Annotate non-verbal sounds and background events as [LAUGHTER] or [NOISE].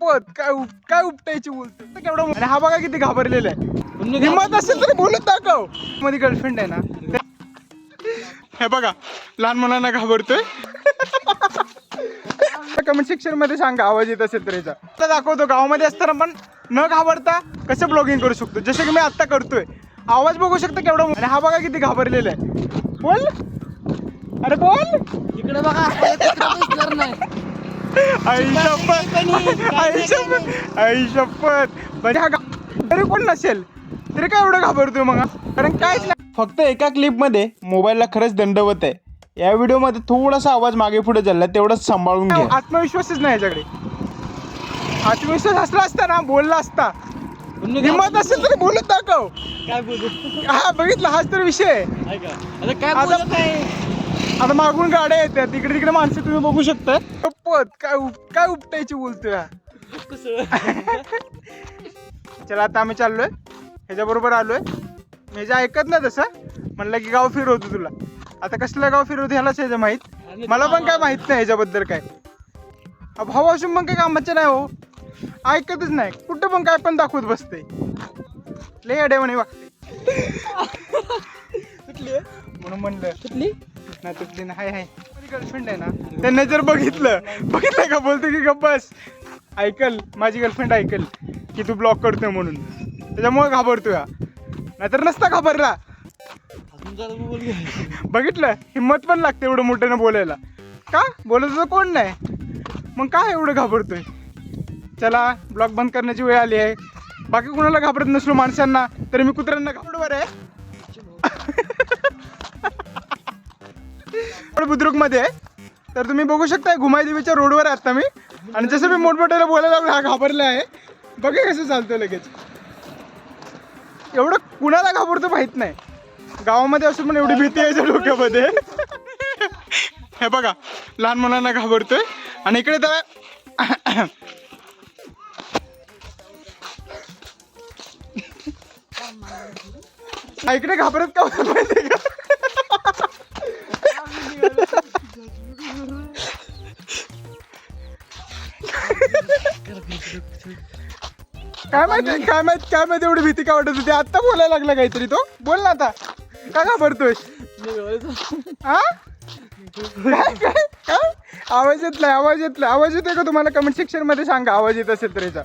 शपथ काय उप- काय उपटायची बोलतो. केवढा आणि हा बघा किती घाबरलेला आहे. हिंमत असेल तर बोलत दाखव. मध्ये गर्लफ्रेंड आहे ना. हे बघा लहान मुलांना घाबरतोय. [LAUGHS] कमेंट सेक्शनमध्ये सांगा आवाज येत असेल तर याचा. आता दाखवतो गावामध्ये असताना पण न घाबरता कसं ब्लॉगिंग करू शकतो? जसं की मी आता करतोय. आवाज बघू शकता केवढा आणि हा बघा किती घाबरलेला आहे. बोल. अरे बोल. इकडे बघा. नाही आई शपथ आई शपथ आई शपथ म्हणजे हा तरी कोण नसेल? तरी काय एवढं घाबरतोय मग? कारण काहीच नाही. फक्त एका क्लिपमध्ये मोबाईलला खरंच दंडवत आहे. या व्हिडिओमध्ये थोडासा आवाज मागे पुढे झाला तेवढंच सांभाळून घ्या. आत्मविश्वासच नाही याच्याकडे. आत्मविश्वास असला असता ना बोलला असता. हिंमत असेल तरी बोलत दाखव. काय बोलू? हा बघितला हाच तर विषय आता काय आता- मागून गाड्या येतात तिकडे तिकडे माणसं तुम्ही बघू शकता शपथ काय उप- काय उपटायची बोलतोय [LAUGHS] चला आता आम्ही चाललोय. ह्याच्याबरोबर आलोय. मी जे ऐकत ना तसं म्हणलं की गाव फिरवतो तुला. आता कसलं गाव फिरवतो ह्यालाच ह्याचं माहीत. मला पण काय माहीत नाही ह्याच्याबद्दल काय. भाऊ असून पण काय कामाचे नाही हो. ऐकतच नाही. कुठं पण काय पण दाखवत बसते लय अडेवाणी वागते तुटली [LAUGHS] आहे? म्हणून म्हणलं कुठली? नाही ना हाय हाय. माझी गर्लफ्रेंड आहे ना त्यांनी जर बघितलं बघितलं का बोलतो की गप्प बस. ऐकल माझी गर्लफ्रेंड ऐकल की तू ब्लॉक करतोय म्हणून. त्याच्यामुळे घाबरतोय. हा. नाहीतर नसता घाबरला. बघितलं हिंमत पण लागते एवढं मोठ्यानं बोलायला. का? तर कोण नाही? मग काय एवढं घाबरतोय? चला ब्लॉग बंद करण्याची वेळ आली आहे. बाकी कुणाला घाबरत नसलो माणसांना तरी मी कुत्र्यांना घाबरवर आहे. बुद्रुकमध्ये आहे. तर तुम्ही बघू शकता घुमाई देवीच्या रोडवर आहे आता मी. आणि जसं मी मोठमोठ्याला बोलायला लागलो हा घाबरला आहे. बघा कसं चालतं लगेच. एवढं कुणाला घाबरतो माहीत नाही. गावामध्ये असून पण एवढी भीती आहे डोक्यामध्ये. हे बघा लहान मुलांना घाबरतोय. आणि इकडे तर इकडे घाबरत का होतं माहिती का? काय माहिती काय माहीत काय माहिती एवढी भीती का वाटत होती? आता बोलायला लागला काहीतरी तो. बोल ना आता. का घाबरतोय? हा काय काय? आवाज येतलाय आवाज येतलाय आवाज येतोय का तुम्हाला? कमेंट सेक्शनमध्ये सांगा. आवाज येत असेल तर याचा.